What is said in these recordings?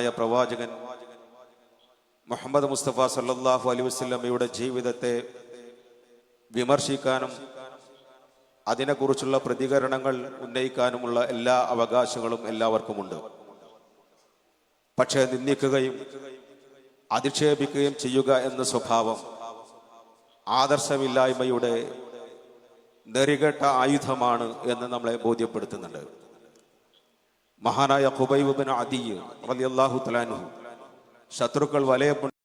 ആയ പ്രവാചകൻ മുഹമ്മദ് മുസ്തഫ സല്ലാഹു അലൈഹി വസല്ലമയുടെ ജീവിതത്തെ വിമർശിക്കാനും അതിനെക്കുറിച്ചുള്ള പ്രതികരണങ്ങൾ ഉന്നയിക്കാനുമുള്ള എല്ലാ അവകാശങ്ങളും എല്ലാവർക്കുമുണ്ട്. പക്ഷേ നിന്ദിക്കുകയും അധിക്ഷേപിക്കുകയും ചെയ്യുക എന്ന സ്വഭാവം ആദർശമില്ലായ്മയുടെ നെറികെട്ട ആയുധമാണ് എന്ന് നമ്മളെ ബോധ്യപ്പെടുത്തുന്നുണ്ട്. മഹാനായ ഖുബൈബിൻ അദി റളിയല്ലാഹു തലാനുഹു ശത്രുക്കൾ വലയപ്പുണ്ട്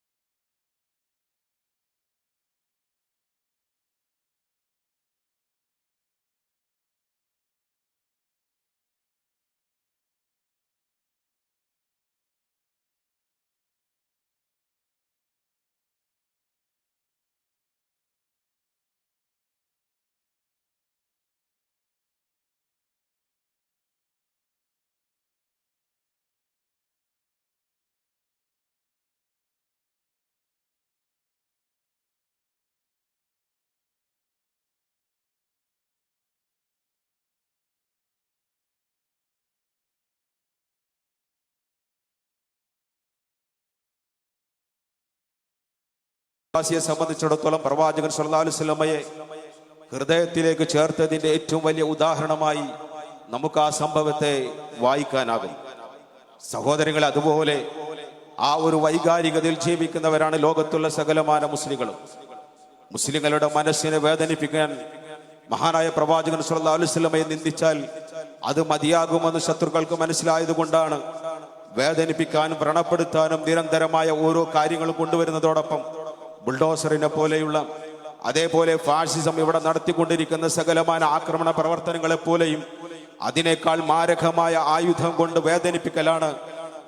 വിശ്വാസിയെ സംബന്ധിച്ചിടത്തോളം പ്രവാചകൻ വസല്ലമയെ ഹൃദയത്തിലേക്ക് ചേർത്തതിന്റെ ഏറ്റവും വലിയ ഉദാഹരണമായി നമുക്ക് ആ സംഭവത്തെ വായിക്കാനാകും. സഹോദരങ്ങൾ അതുപോലെ ആ ഒരു വൈകാരികതയിൽ ജീവിക്കുന്നവരാണ് ലോകത്തുള്ള സകലമാന മുസ്ലിങ്ങളും. മുസ്ലിങ്ങളുടെ മനസ്സിനെ വേദനിപ്പിക്കാൻ മഹാനായ പ്രവാചകൻ സല്ലല്ലാഹു അലൈഹി വസല്ലമയെ നിന്ദിച്ചാൽ അത് മതിയാകുമെന്ന് ശത്രുക്കൾക്ക് മനസ്സിലായതുകൊണ്ടാണ് വേദനിപ്പിക്കാനും വ്രണപ്പെടുത്താനും നിരന്തരമായ ഓരോ കാര്യങ്ങളും കൊണ്ടുവരുന്നതോടൊപ്പം ബുൾഡോസറിനെ പോലെയുള്ള അതേപോലെ ഫാഷിസം ഇവിടെ നടത്തിക്കൊണ്ടിരിക്കുന്ന സകലമായ ആക്രമണ പ്രവർത്തനങ്ങളെ പോലെയും അതിനേക്കാൾ മാരകമായ ആയുധം കൊണ്ട് വേദനിപ്പിക്കലാണ്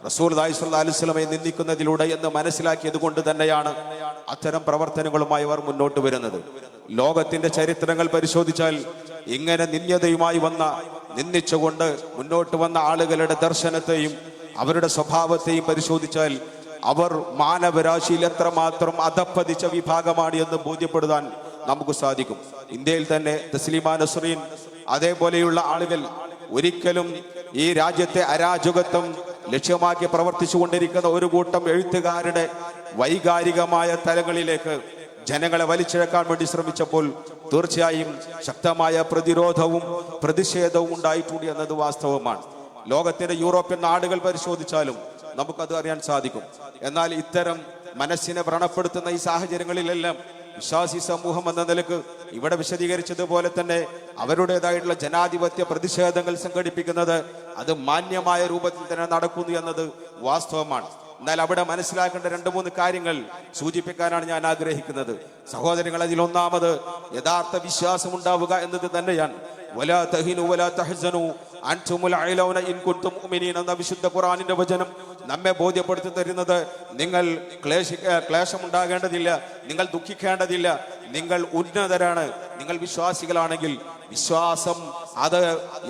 റസൂൽ അലിസ്ലമയെ നിന്ദിക്കുന്നതിലൂടെ എന്ന് മനസ്സിലാക്കിയത് കൊണ്ട് തന്നെയാണ് അത്തരം പ്രവർത്തനങ്ങളുമായി അവർ മുന്നോട്ട് വരുന്നത്. ലോകത്തിന്റെ ചരിത്രങ്ങൾ പരിശോധിച്ചാൽ ഇങ്ങനെ നിന്യതയുമായി വന്ന നിന്ദിച്ചുകൊണ്ട് മുന്നോട്ട് വന്ന ആളുകളുടെ ദർശനത്തെയും അവരുടെ സ്വഭാവത്തെയും പരിശോധിച്ചാൽ അവർ മാനവരാശിയിൽ എത്രമാത്രം അധപ്പതിച്ച വിഭാഗമാണ് എന്ന് ബോധ്യപ്പെടുത്താൻ നമുക്ക് സാധിക്കും. ഇന്ത്യയിൽ തന്നെ തസ്ലിമാ നസ്രീൻ അതേപോലെയുള്ള ആളുകൾ ഒരിക്കലും ഈ രാജ്യത്തെ അരാജകത്വം ലക്ഷ്യമാക്കി പ്രവർത്തിച്ചു കൊണ്ടിരിക്കുന്ന ഒരു കൂട്ടം എഴുത്തുകാരുടെ വൈകാരികമായ തലങ്ങളിലേക്ക് ജനങ്ങളെ വലിച്ചിഴക്കാൻ വേണ്ടി ശ്രമിച്ചപ്പോൾ തീർച്ചയായും ശക്തമായ പ്രതിരോധവും പ്രതിഷേധവും ഉണ്ടായിട്ടുണ്ട് എന്നത് വാസ്തവമാണ്. ലോകത്തിന്റെ യൂറോപ്യൻ നാടുകൾ പരിശോധിച്ചാലും നമുക്കത് അറിയാൻ സാധിക്കും. എന്നാൽ ഇത്തരം മനസ്സിനെ വ്രണപ്പെടുത്തുന്ന ഈ സാഹചര്യങ്ങളിലെല്ലാം വിശ്വാസി സമൂഹം എന്ന നിലയ്ക്ക് ഇവിടെ വിശദീകരിച്ചതുപോലെ തന്നെ അവരുടേതായിട്ടുള്ള ജനാധിപത്യ പ്രതിഷേധങ്ങൾ സംഘടിപ്പിക്കുന്നത് അത് മാന്യമായ രൂപത്തിൽ തന്നെ നടക്കുന്നു എന്നത് വാസ്തവമാണ്. എന്നാൽ അവിടെ മനസ്സിലാക്കേണ്ട രണ്ട് മൂന്ന് കാര്യങ്ങൾ സൂചിപ്പിക്കാനാണ് ഞാൻ ആഗ്രഹിക്കുന്നത്. സഹോദരങ്ങൾ അതിൽ ഒന്നാമത് യഥാർത്ഥ വിശ്വാസം ഉണ്ടാവുക എന്നത് തന്നെയാണ്. വലാ തഹിനു വലാ തഹസനു എന്ന വിശുദ്ധ ഖുർആനിന്റെ വചനം നമ്മെ ബോധ്യപ്പെടുത്തി തരുന്നത് നിങ്ങൾ ക്ലേശി ക്ലേശമുണ്ടാകേണ്ടതില്ല നിങ്ങൾ ദുഃഖിക്കേണ്ടതില്ല നിങ്ങൾ ഉന്നതരാണ് നിങ്ങൾ വിശ്വാസികളാണെങ്കിൽ വിശ്വാസം അത്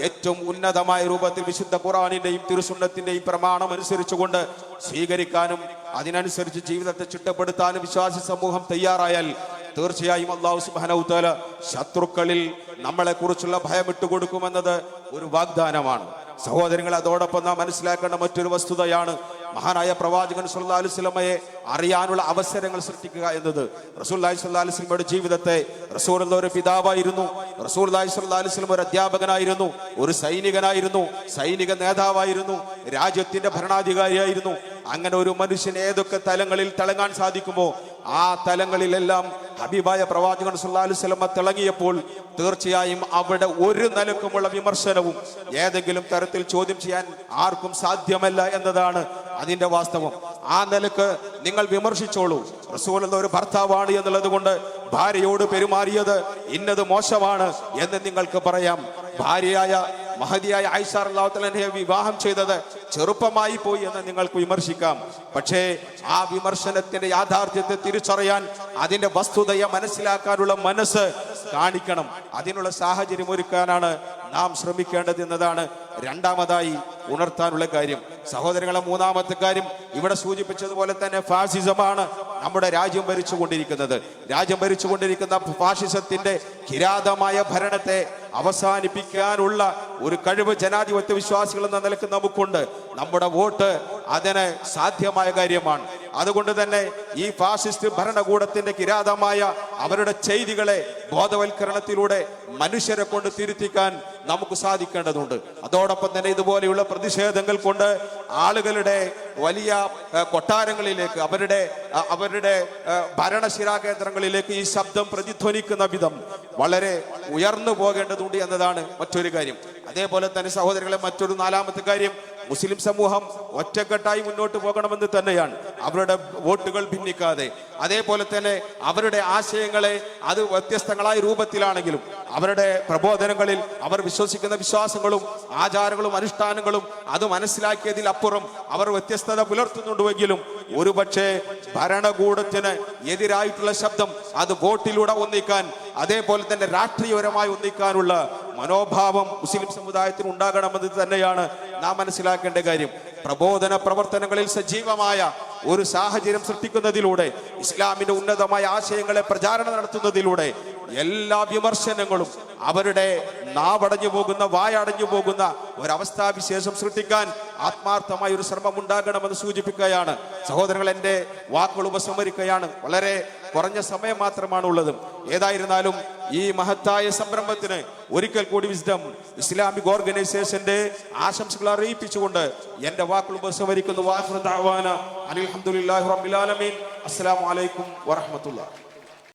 ഏറ്റവും ഉന്നതമായ രൂപത്തിൽ വിശുദ്ധ ഖുറാനിന്റെയും തിരുസുണ്ണത്തിന്റെയും പ്രമാണം അനുസരിച്ചുകൊണ്ട് സ്വീകരിക്കാനും അതിനനുസരിച്ച് ജീവിതത്തെ ചിട്ടപ്പെടുത്താനും വിശ്വാസി സമൂഹം തയ്യാറായാൽ തീർച്ചയായും അള്ളാഹു സുബാനൗത്താല ശത്രുക്കളിൽ നമ്മളെ കുറിച്ചുള്ള ഭയം ഇട്ടുകൊടുക്കുമെന്നത് ഒരു വാഗ്ദാനമാണ്. സഹോദരങ്ങൾ അതോടൊപ്പം നാം മനസ്സിലാക്കേണ്ട മറ്റൊരു വസ്തുതയാണ് മഹാനായ പ്രവാചകൻ സുല്ലാ അലൈഹി വസല്ലമയെ അറിയാനുള്ള അവസരങ്ങൾ സൃഷ്ടിക്കുക എന്നത്. റസൂലുള്ളാഹി സ്വല്ലല്ലാഹു അലൈഹി വസല്ലമയുടെ ജീവിതത്തെ റസൂൽ എന്ന ഒരു പിതാവായിരുന്നു. റസൂലുള്ളാഹി സ്വല്ലല്ലാഹു അലൈഹി അലുസ്ലം ഒരു അധ്യാപകനായിരുന്നു ഒരു സൈനികനായിരുന്നു സൈനിക നേതാവായിരുന്നു രാജ്യത്തിന്റെ ഭരണാധികാരിയായിരുന്നു. അങ്ങനെ ഒരു മനുഷ്യൻ ഏതൊക്കെ തലങ്ങളിൽ തിളങ്ങാൻ സാധിക്കുമോ ആ തലങ്ങളിലെല്ലാം ഹബീബായ പ്രവാചകൻ സുല്ലാലു സ്വലമ തിളങ്ങിയപ്പോൾ തീർച്ചയായും അവിടെ ഒരു നിലക്കുമുള്ള വിമർശനവും ഏതെങ്കിലും തരത്തിൽ ചോദ്യം ചെയ്യാൻ ആർക്കും സാധ്യമല്ല എന്നതാണ് അതിന്റെ വാസ്തവം. ആ നിലയ്ക്ക് നിങ്ങൾ വിമർശിച്ചോളൂ. റസൂൽ എന്ന ഒരു ഭർത്താവാണ് എന്നുള്ളത് കൊണ്ട് ഭാര്യയോട് പെരുമാറിയത് ഇന്നത് മോശമാണ് എന്ന് നിങ്ങൾക്ക് പറയാം. ഭാര്യയായ മഹതിയായ ഐഷാർ അള്ളാഹുത്തലനെ വിവാഹം ചെയ്തത് ചെറുപ്പമായി പോയി എന്ന് നിങ്ങൾക്ക് വിമർശിക്കാം. പക്ഷേ ആ വിമർശനത്തിന്റെ യാഥാർത്ഥ്യത്തെ തിരിച്ചറിയാൻ അതിന്റെ വസ്തുതയെ മനസ്സിലാക്കാനുള്ള മനസ്സ് കാണിക്കണം. അതിനുള്ള സാഹചര്യം ഒരുക്കാനാണ് നാം ശ്രമിക്കേണ്ടത് എന്നതാണ് രണ്ടാമതായി ഉണർത്താനുള്ള കാര്യം. സഹോദരങ്ങളെ മൂന്നാമത്തെ കാര്യം ഇവിടെ സൂചിപ്പിച്ചതുപോലെ തന്നെ ഫാസിസമാണ് നമ്മുടെ രാജ്യം ഭരിച്ചുകൊണ്ടിരിക്കുന്നത്. രാജ്യം ഭരിച്ചുകൊണ്ടിരിക്കുന്ന ഫാസിസത്തിന്റെ കിരാതമായ ഭരണത്തെ അവസാനിപ്പിക്കാനുള്ള ഒരു കഴിവ് ജനാധിപത്യ വിശ്വാസികൾ എന്ന നിലയ്ക്ക് നമുക്കുണ്ട്. നമ്മുടെ വോട്ട് അതിന് സാധ്യമായ കാര്യമാണ്. അതുകൊണ്ട് തന്നെ ഈ ഫാസിസ്റ്റ് ഭരണകൂടത്തിന്റെ കിരാതമായ അവരുടെ ചെയ്തികളെ ബോധവൽക്കരണത്തിലൂടെ മനുഷ്യരെ കൊണ്ട് തിരുത്തിക്കാൻ നമുക്ക് സാധിക്കേണ്ടതുണ്ട്. അതോടൊപ്പം തന്നെ ഇതുപോലെയുള്ള പ്രതിഷേധങ്ങൾ കൊണ്ട് ആളുകളുടെ വലിയ കൊട്ടാരങ്ങളിലേക്ക് അവരുടെ അവരുടെ ഭരണശിരാ കേന്ദ്രങ്ങളിലേക്ക് ഈ ശബ്ദം പ്രതിധ്വനിക്കുന്ന വിധം വളരെ ഉയർന്നു പോകേണ്ടതുണ്ട് എന്നതാണ് മറ്റൊരു കാര്യം. അതേപോലെ തന്നെ സഹോദരങ്ങളെ മറ്റൊരു നാലാമത്തെ കാര്യം മുസ്ലിം സമൂഹം ഒറ്റക്കെട്ടായി മുന്നോട്ട് പോകണമെന്ന് തന്നെയാണ്. അവരുടെ വോട്ടുകൾ ഭിന്നിക്കാതെ. അതേപോലെ തന്നെ അവരുടെ ആശയങ്ങളെ അത് വ്യത്യസ്തങ്ങളായ രൂപത്തിലാണെങ്കിലും അവരുടെ പ്രബോധനങ്ങളിൽ അവർ വിശ്വസിക്കുന്ന വിശ്വാസങ്ങളും ആചാരങ്ങളും അനുഷ്ഠാനങ്ങളും അത് മനസ്സിലാക്കിയതിൽ അപ്പുറം അവർ വ്യത്യസ്തത പുലർത്തുന്നുണ്ടുവെങ്കിലും ഒരുപക്ഷെ ഭരണകൂടത്തിന് എതിരായിട്ടുള്ള ശബ്ദം അത് വോട്ടിലൂടെ ഒന്നിക്കാൻ അതേപോലെ തന്നെ രാഷ്ട്രീയപരമായി ഒന്നിക്കാനുള്ള മനോഭാവം മുസ്ലിം സമുദായത്തിന് ഉണ്ടാകണമെന്ന് തന്നെയാണ് നാം മനസ്സിലാക്കേണ്ട കാര്യം. പ്രബോധന പ്രവർത്തനങ്ങളിൽ സജീവമായ ഒരു സാഹചര്യം സൃഷ്ടിക്കുന്നതിലൂടെ ഇസ്ലാമിന്റെ ഉന്നതമായ ആശയങ്ങളെ പ്രചാരണം നടത്തുന്നതിലൂടെ എല്ലാ വിമർശനങ്ങളും അവരുടെ നാവടഞ്ഞു പോകുന്ന വായടഞ്ഞു പോകുന്ന ഒരവസ്ഥാവിശേഷം സൃഷ്ടിക്കാൻ ആത്മാർത്ഥമായ ഒരു ശ്രമം ഉണ്ടാകണമെന്ന് സൂചിപ്പിക്കുകയാണ്. സഹോദരങ്ങൾ എന്റെ വാക്കുകൾ ഉപസംഹരിക്കുകയാണ്. വളരെ കുറഞ്ഞ സമയം മാത്രമാണ് ഉള്ളത് ഏതായിരുന്നാലും ഈ മഹത്തായ സംരംഭത്തിന് ഒരിക്കൽ കൂടി വിസ്ഡം ഇസ്ലാമിക് ഓർഗനൈസേഷന്റെ ആശംസകൾ അറിയിപ്പിച്ചുകൊണ്ട് എന്റെ വാക്കുകൾ ഉപസംഹരിക്കുന്നു. അലഹമുല്ലാ ആലമീൻ. അസ്സലാമു അലൈക്കും വറഹ്മത്തുള്ളാഹി.